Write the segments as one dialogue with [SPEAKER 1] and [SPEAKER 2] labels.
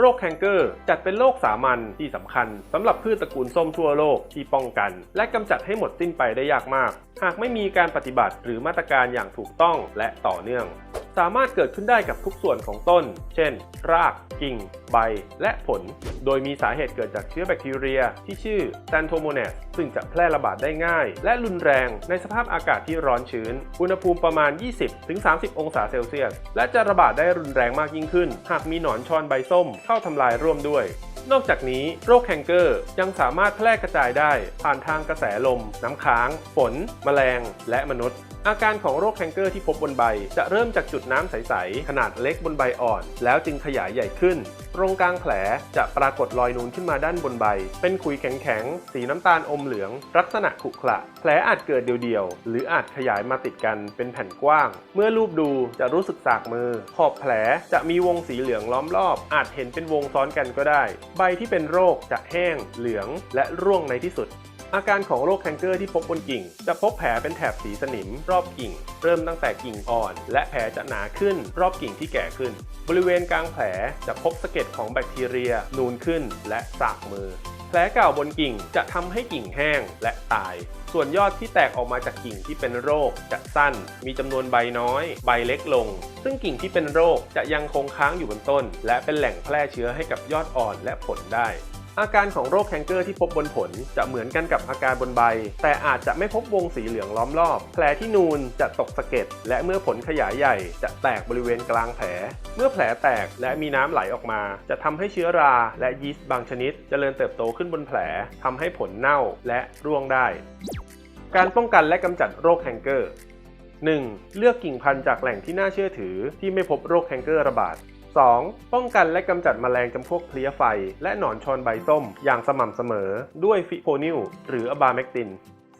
[SPEAKER 1] โรคแคนเกอร์จัดเป็นโรคสามัญที่สำคัญสำหรับพืชตระกูลส้มทั่วโลกที่ป้องกัน และกำจัดให้หมดสิ้นไปได้ยากมาก หากไม่มีการปฏิบัติหรือมาตรการอย่างถูกต้องและต่อเนื่อง สามารถเกิดขึ้นได้กับทุกส่วนของต้น เช่น ราก กิ่ง ใบ และผล โดยมีสาเหตุเกิดจากเชื้อแบคทีเรีย ที่ชื่อ s a n t o m o n a s ซึ่งจะแพร่ระบาดได้ง่าย และรุนแรงในสภาพอากาศที่ร้อนชื้น อุณหภูมิประมาณ 20-30 องศาเซลเซียส และจะระบาดได้รุนแรงมากยิ่งขึ้น หากมีหนอนชอนใบส้มเข้าทำลายร่วมด้วย นอกจากนี้โรคแคนเกอร์ยังสามารถแพร่กระจายได้ ผ่านทางกระแสลม น้ำค้าง ฝน แมลง และมนุษย์อาการของโรคแคนเกอร์ที่พบบนใบ จะเริ่มจากจุดน้ำใส ๆ ขนาดเล็กบนใบอ่อน แล้วจึงขยายใหญ่ขึ้น ตรงกลางแผลจะปรากฏรอยนูนขึ้นมาด้านบนใบ เป็นขุยแข็งๆ สีน้ำตาลอมเหลือง ลักษณะขรุขระ แผลอาจเกิดเดียวๆ หรืออาจขยายมาติดกันเป็นแผ่นกว้าง เมื่อรูปดูจะรู้สึกสากมือ ขอบแผลจะมีวงสีเหลืองล้อมรอบ อาจเห็นเป็นวงซ้อนกันก็ได้ ใบที่เป็นโรคจะแห้ง เหลือง และร่วงในที่สุด อาการของโรคแคนเกอร์ที่พบบนกิ่ง จะพบแผลเป็นแถบสีสนิม รอบกิ่ง เริ่มตั้งแต่กิ่งอ่อน และแผลจะหนาขึ้น รอบกิ่งที่แก่ขึ้น บริเวณกลางแผลจะพบสะเก็ดของแบคทีเรีย นูนขึ้น และสากมือ แผลเก่าบนกิ่งจะทำให้กิ่งแห้งและตาย ส่วนยอดที่แตกออกมาจากกิ่งที่เป็นโรคจะสั้น มีจำนวนใบน้อย ใบเล็กลง ซึ่งกิ่งที่เป็นโรคจะยังคงค้างอยู่บนต้น และเป็นแหล่งแพร่เชื้อให้กับยอดอ่อนและผลได้ อาการของโรคแคนเกอร์ที่พบบนผลจะเหมือนกันกับอาการบนใบ แต่อาจจะไม่พบวงสีเหลืองล้อมรอบ แผลที่นูนจะตกสะเก็ดและเมื่อผลขยายใหญ่จะแตกบริเวณกลางแผล เมื่อแผลแตกและมีน้ำไหลออกมา จะทำให้เชื้อราและยีสต์บางชนิดจเจริญเติบโตขึ้นบนแผลทำให้ผลเน่าและร่วงได้ การป้องกันและกำจัดโรคแคนเกอร์ 1. เลือกกิ่งพันธุ์จากแหล่งที่น่าเชื่อถือที่ไม่พบโรคแคนเกอร์ระบาด 2. ป้องกันและกำจัดแมลงจำพวกเพลี้ยไฟ และหนอนชอนใบส้มอย่างสม่ำเสมอ ด้วยฟิโพนิลหรืออะบาเมกติน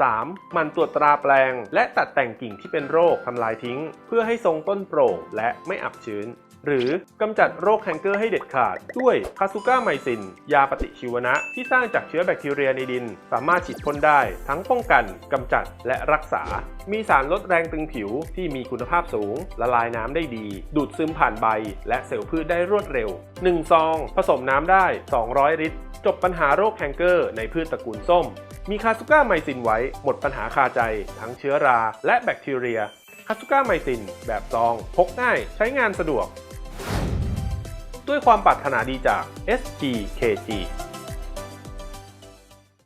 [SPEAKER 1] 3. มันตรวจตราแปลง และตัดแต่งกิ่งที่เป็นโรคทำลายทิ้ง เพื่อให้ทรงต้นโปร่งและไม่อับชื้น หรือกำจัดโรคแคนเกอร์ให้เด็ดขาด ด้วยคาซูก้าไมซิน ยาปฏิชีวนะที่สร้างจากเชื้อแบคทีเรียในดิน สามารถฉีดพ่นได้ทั้งป้องกันกำจัดและรักษา มีสารลดแรงตึงผิวที่มีคุณภาพสูง ละลายน้ำได้ดี ดูดซึมผ่านใบ และเซลล์พืชได้รวดเร็ว 1 ซอง ผสมน้ำได้ 200 ลิตร จบปัญหาโรคแคนเกอร์ในพืชตระกูลส้ม มีคาซูก้าไมซินไว้หมดปัญหาคาใจ ทั้งเชื้อรา และแบคทีเรียคาซูก้าไมซิน แบบซอง พกง่าย ใช้งานสะดวก ด้วยความปรารถนาดีจาก SGKG